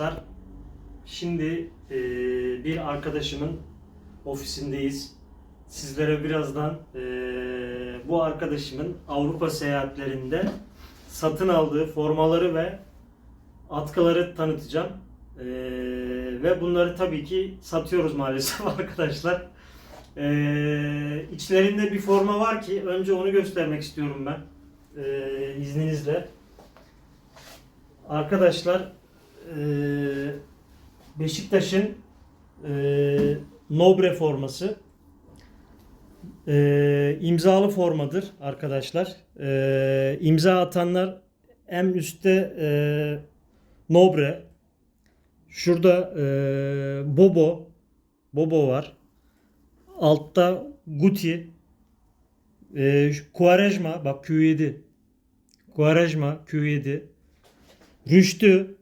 arkadaşlar. Şimdi e, bir arkadaşımın ofisindeyiz. Sizlere birazdan e, bu arkadaşımın Avrupa seyahatlerinde satın aldığı formaları ve atkıları tanıtacağım. E, ve bunları tabii ki satıyoruz maalesef arkadaşlar. E, içlerinde bir forma var ki önce onu göstermek istiyorum ben. E, izninizle. Arkadaşlar Beşiktaş'ın eee, Nobre forması Eee, imzalı formadır arkadaşlar. Eee imza atanlar en üstte Nobre şurada Bobo Bobo var. Altta Guti eee Quaresma bak Q7 Quaresma Q7 Rüştü.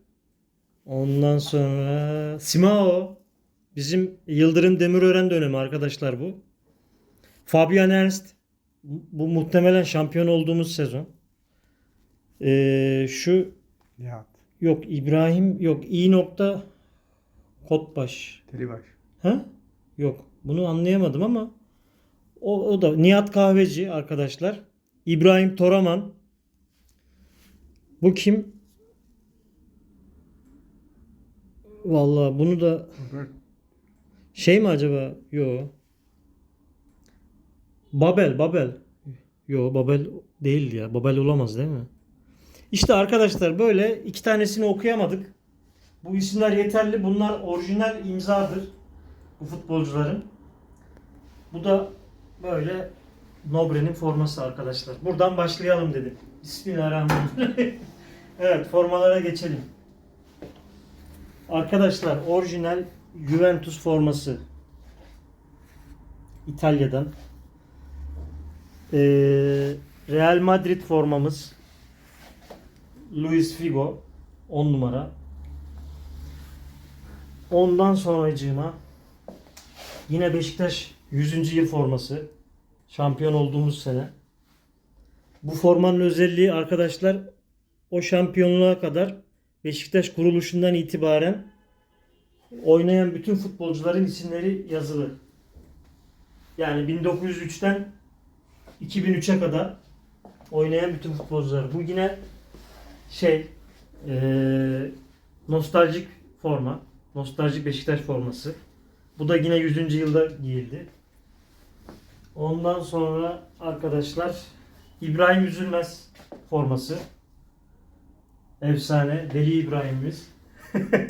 Ondan sonra Simao. Bizim Yıldırım Demirören dönemi arkadaşlar bu. Fabian Ernst. Bu muhtemelen şampiyon olduğumuz sezon. Ee, şu Nihat. yok İbrahim yok İ nokta Kotbaş. Delibaş. Ha? Yok. Bunu anlayamadım ama o, o da Nihat Kahveci arkadaşlar. İbrahim Toraman. Bu kim? Vallahi bunu da şey mi acaba? Yo. Babel, Babel. Yo, Babel değil ya. Babel olamaz değil mi? İşte arkadaşlar böyle iki tanesini okuyamadık. Bu isimler yeterli. Bunlar orijinal imzadır. Bu futbolcuların. Bu da böyle Nobre'nin forması arkadaşlar. Buradan başlayalım dedim. Bismillahirrahmanirrahim. evet formalara geçelim. Arkadaşlar orijinal Juventus forması. İtalya'dan. Ee, Real Madrid formamız. Luis Figo 10 numara. Ondan sonracığıma yine Beşiktaş 100. yıl forması. Şampiyon olduğumuz sene. Bu formanın özelliği arkadaşlar o şampiyonluğa kadar Beşiktaş kuruluşundan itibaren oynayan bütün futbolcuların isimleri yazılı. Yani 1903'ten 2003'e kadar oynayan bütün futbolcular. Bu yine şey eee, nostaljik forma. Nostaljik Beşiktaş forması. Bu da yine 100. yılda giyildi. Ondan sonra arkadaşlar İbrahim Üzülmez forması. Efsane. Deli İbrahim'imiz.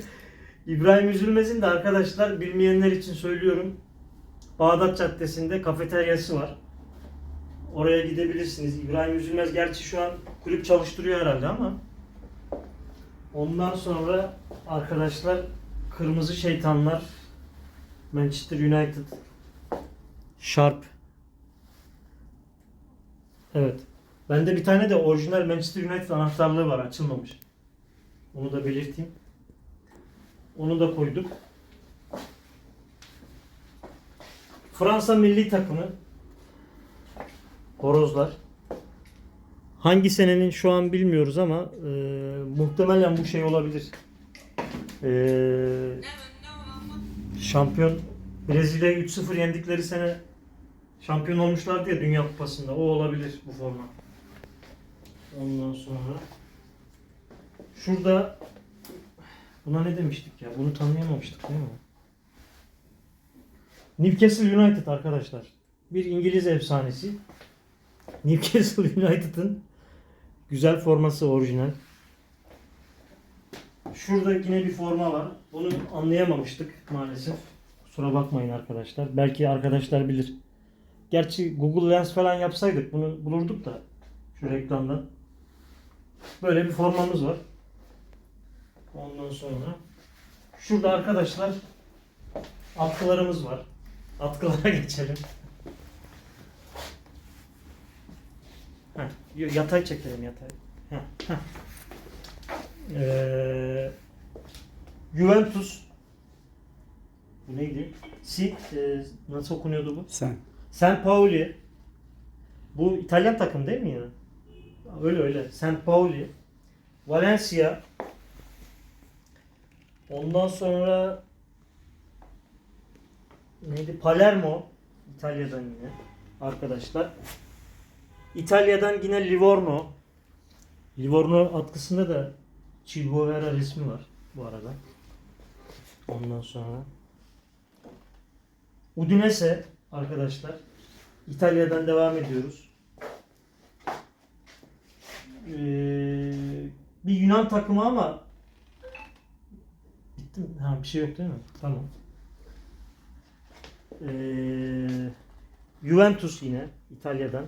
İbrahim Üzülmez'in de arkadaşlar bilmeyenler için söylüyorum. Bağdat Caddesi'nde kafeteryası var. Oraya gidebilirsiniz. İbrahim Üzülmez gerçi şu an kulüp çalıştırıyor herhalde ama. Ondan sonra arkadaşlar Kırmızı Şeytanlar Manchester United Sharp Evet. Bende bir tane de orijinal Manchester United anahtarlığı var açılmamış. Onu da belirteyim. Onu da koyduk. Fransa milli takımı Horozlar. Hangi senenin şu an bilmiyoruz ama e, muhtemelen bu şey olabilir. E, şampiyon Brezilya'yı 3-0 yendikleri sene şampiyon olmuşlardı ya Dünya Kupası'nda. O olabilir bu forma. Ondan sonra şurada buna ne demiştik ya? Bunu tanıyamamıştık değil mi? Newcastle United arkadaşlar. Bir İngiliz efsanesi. Newcastle United'ın güzel forması orijinal. Şurada yine bir forma var. Bunu anlayamamıştık maalesef. Kusura bakmayın arkadaşlar. Belki arkadaşlar bilir. Gerçi Google Lens falan yapsaydık bunu bulurduk da şu reklamdan. Böyle bir formamız var. Ondan sonra şurada arkadaşlar atkılarımız var. Atkılara geçelim. Heh, yatay çekelim yatay. Heh, heh. Ee, Juventus bu neydi? Si, e, nasıl okunuyordu bu? Sen. San Pauli. Bu İtalyan takım değil mi ya? Öyle öyle. San Pauli. Valencia. Ondan sonra neydi? Palermo. İtalya'dan yine arkadaşlar. İtalya'dan yine Livorno. Livorno atkısında da Che Guevara resmi var bu arada. Ondan sonra Udinese arkadaşlar. İtalya'dan devam ediyoruz. Ee, bir Yunan takımı ama bitti mi? Ha bir şey yok değil mi? Tamam. Ee, Juventus yine İtalya'dan.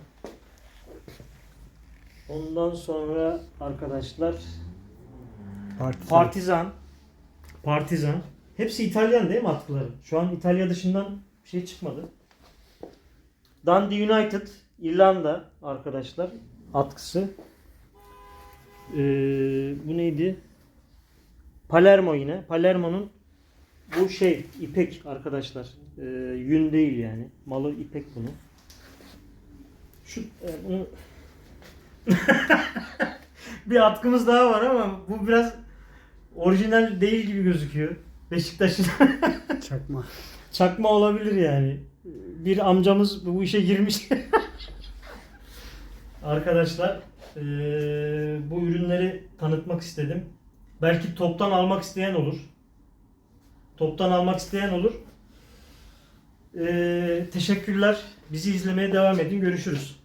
Ondan sonra arkadaşlar Partizan. Partizan. Partizan. Hepsi İtalyan değil mi atkıları? Şu an İtalya dışından bir şey çıkmadı. Dundee United İrlanda arkadaşlar atkısı. Ee, bu neydi? Palermo yine. Palermo'nun bu şey ipek arkadaşlar. Ee, yün değil yani. Malı ipek bunu. Şu e, bunu bir atkımız daha var ama bu biraz orijinal değil gibi gözüküyor. Beşiktaş'ın Çakma. çakma olabilir yani. Bir amcamız bu işe girmiş. Arkadaşlar eee, bu ürünleri tanıtmak istedim. Belki toptan almak isteyen olur. Toptan almak isteyen olur. Eee, teşekkürler. Bizi izlemeye devam edin. Görüşürüz.